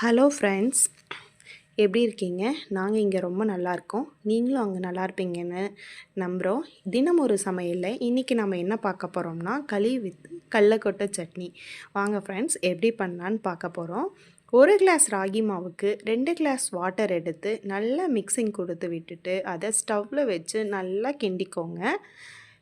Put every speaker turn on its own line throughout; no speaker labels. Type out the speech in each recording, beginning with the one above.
Hello friends. எப்படி இருக்கீங்க? நாங்கள் இங்கே ரொம்ப நல்லா இருக்கோம். நீங்களும் அங்கே நல்லா இருப்பீங்கன்னு நம்புகிறோம் தினம் ஒரு சமையலில் இன்றைக்கி நம்ம என்ன பார்க்க போகிறோம்னா களி வித் கடலக்கொட்டை சட்னி. வாங்க ஃப்ரெண்ட்ஸ் எப்படி பண்ணலான்னு பார்க்க போகிறோம் ஒரு கிளாஸ் ராகி மாவுக்கு ரெண்டு கிளாஸ் வாட்டர் எடுத்து நல்லா மிக்சிங் கொடுத்து விட்டுட்டு அதை ஸ்டவ்வில் வச்சு நல்லா கிண்டிக்கோங்க.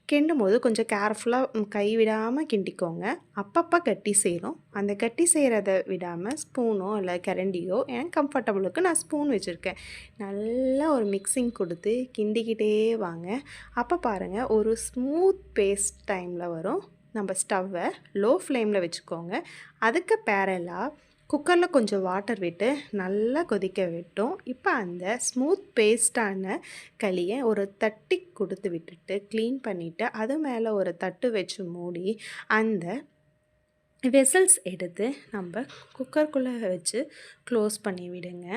கிண்டும் போது கொஞ்சம் கேர்ஃபுல்லாக கை விடாமல் கிண்டிக்கோங்க. அப்பப்போ கட்டி செய்கிறோம் அந்த கட்டி செய்கிறத விடாமல் ஸ்பூனோ இல்லை கரண்டியோ எனக்கு கம்ஃபர்டபுளுக்கு நான் ஸ்பூன் வச்சுருக்கேன். நல்லா ஒரு மிக்சிங் கொடுத்து கிண்டிக்கிட்டே வாங்க. அப்போ பாருங்கள் ஒரு ஸ்மூத் பேஸ்ட் டைமில் வரும். நம்ம ஸ்டவ்வை லோ ஃப்ளேமில் வச்சுக்கோங்க. அதுக்கு பேரலாக குக்கரில் கொஞ்சம் வாட்டர் விட்டு நல்லா கொதிக்க விட்டோம். இப்போ அந்த ஸ்மூத் பேஸ்டான களியை ஒரு தட்டி கொடுத்து விட்டுட்டு க்ளீன் பண்ணிவிட்டு அது மேலே ஒரு தட்டு வச்சு மூடி அந்த வெசல்ஸ் எடுத்து நம்ம குக்கருக்குள்ளே வச்சு க்ளோஸ் பண்ணி விடுங்க.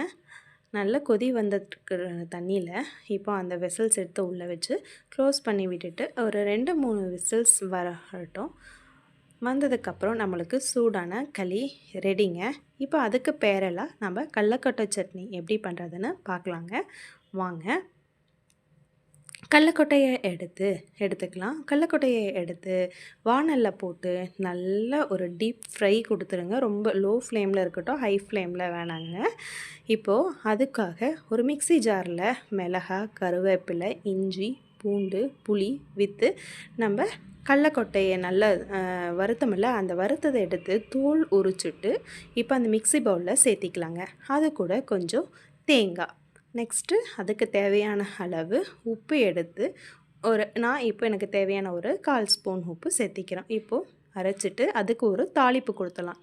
நல்ல கொதி வந்ததுக்கு தண்ணியில் இப்போ அந்த வெசல்ஸ் எடுத்து உள்ளே வச்சு க்ளோஸ் பண்ணி விட்டுட்டு ஒரு ரெண்டு மூணு விசில்ஸ் வரட்டும். வந்ததுக்கப்புறம் நம்மளுக்கு சூடான களி ரெடிங்க. இப்போ அதுக்கு பேரெல்லாம் நம்ம கடலக்கொட்டை சட்னி எப்படி பண்ணுறதுன்னு பார்க்கலாங்க. வாங்க. கடலக்கொட்டையை எடுத்து எடுத்துக்கலாம். கடலக்கொட்டையை எடுத்து வானலில் போட்டு நல்ல ஒரு டீப் ஃப்ரை கொடுத்துருங்க. ரொம்ப லோ ஃப்ளேமில் இருக்கட்டும் ஹை ஃப்ளேமில் வேணாங்க. இப்போது அதுக்காக ஒரு மிக்சி ஜாரில் மிளகா கருவேப்பிலை இஞ்சி பூண்டு புளி விற்று நம்ம கடலக்கொட்டையை நல்லா வருத்தமில்ல. அந்த வறுத்ததை எடுத்து தூள் உரிச்சிட்டு இப்போ அந்த மிக்சி பவுலில் சேர்த்திக்கலாங்க. அது கூட கொஞ்சம் தேங்காய். நெக்ஸ்ட்டு அதுக்கு தேவையான அளவு உப்பு எடுத்து ஒரு நான் இப்போ எனக்கு தேவையான ஒரு கால் ஸ்பூன் உப்பு சேர்த்திக்கிறேன். இப்போது அரைச்சிட்டு அதுக்கு ஒரு தாளிப்பு கொடுத்துலாம்